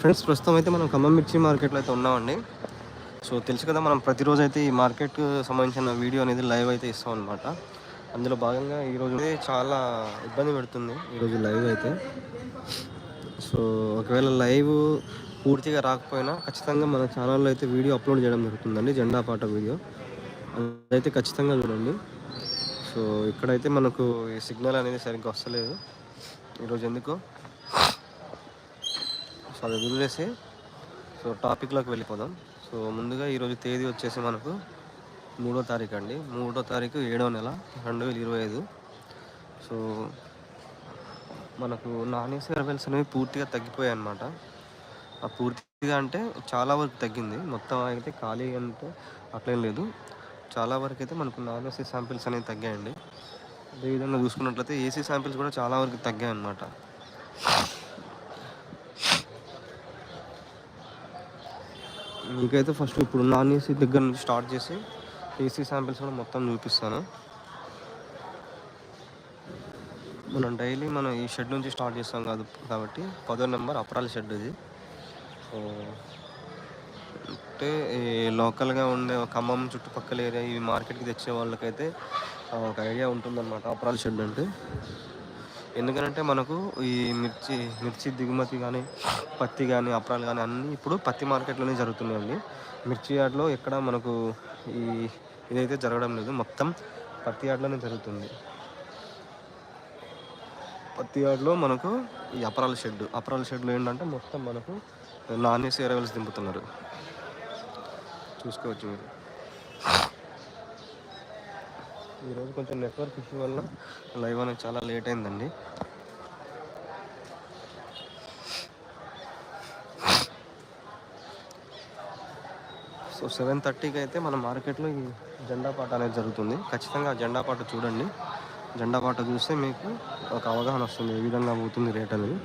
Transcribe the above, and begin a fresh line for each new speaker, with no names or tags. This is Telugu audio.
ఫ్రెండ్స్ ప్రస్తుతం అయితే మనం ఖమ్మం మిర్చి మార్కెట్లో అయితే ఉన్నామండి. సో తెలుసు కదా మనం ప్రతిరోజు అయితే ఈ మార్కెట్కి సంబంధించిన వీడియో అనేది లైవ్ అయితే ఇస్తాం అనమాట అందులో భాగంగా ఈరోజు అయితే చాలా ఇబ్బంది పెడుతుంది ఈరోజు లైవ్ అయితే. సో ఒకవేళ లైవ్ పూర్తిగా రాకపోయినా ఖచ్చితంగా మన ఛానల్లో అయితే వీడియో అప్లోడ్ చేయడం జరుగుతుందండి జెండా పాట వీడియో. అదైతే ఖచ్చితంగా చూడండి. సో ఇక్కడైతే మనకు ఈ సిగ్నల్ అనేది సరిగ్గా వస్తలేదు. ఈరోజు ఎందుకో? సో అది వదిలేసి సో టాపిక్లోకి వెళ్ళిపోదాం. సో ముందుగా ఈరోజు తేదీ వచ్చేసి మనకు మూడో తారీఖు అండి. మూడో తారీఖు ఏడో నెల రెండు వేల ఇరవై ఐదు. సో మనకు నాన్ ఏసీ లెవెల్స్ అనేవి పూర్తిగా తగ్గిపోయాయి అనమాట ఆ పూర్తిగా అంటే చాలా వరకు తగ్గింది. మొత్తం అయితే ఖాళీ అంటే అట్లేం లేదు. చాలా వరకు అయితే మనకు నాన్ ఏసీ శాంపిల్స్ అనేవి తగ్గాయండి. అదేవిధంగా చూసుకున్నట్లయితే ఏసీ శాంపిల్స్ కూడా చాలా వరకు తగ్గాయి అన్నమాట మీకైతే ఫస్ట్ ఇప్పుడు నాన్ ఏసీ దగ్గర నుంచి స్టార్ట్ చేసి ఏసీ శాంపిల్స్ కూడా మొత్తం చూపిస్తాను. మనం డైలీ మనం ఈ షెడ్ నుంచి స్టార్ట్ చేస్తాం కాదు కాబట్టి పదో నెంబర్ అప్రాల షెడ్ ఇది. సో అంటే ఈ లోకల్గా ఉండే ఖమ్మం చుట్టుపక్కల ఏరియా ఈ మార్కెట్కి తెచ్చే వాళ్ళకైతే ఒక ఐడియా ఉంటుందన్నమాట అప్రాల షెడ్ అంటే. ఎందుకంటే మనకు ఈ మిర్చి మిర్చి దిగుమతి కానీ పత్తి కానీ అప్రాలు కానీ అన్నీ ఇప్పుడు పత్తి మార్కెట్లోనే జరుగుతున్నాయండి. మిర్చి యార్డ్లో ఎక్కడ మనకు ఈ ఇదైతే జరగడం లేదు. మొత్తం పత్తి యార్డ్లోనే జరుగుతుంది. పత్తి యార్డ్లో మనకు ఈ అపరాల షెడ్ అపరాల షెడ్లో ఏంటంటే మొత్తం మనకు నాన్ ఏసీ అరైవల్స్ దింపుతున్నారు. చూసుకోవచ్చు మీరు. ఈరోజు కొంచెం నెట్వర్క్ ఇష్యూ వల్ల లైవ్ అనేది చాలా లేట్ అయిందండి. సో సెవెన్ థర్టీకి అయితే మన మార్కెట్లో ఈ జెండా పాట అనేది జరుగుతుంది. ఖచ్చితంగా ఆ జెండా పాట చూడండి. జెండా పాట చూస్తే మీకు ఒక అవగాహన వస్తుంది ఏ విధంగా పోతుంది రేట్ అనేది.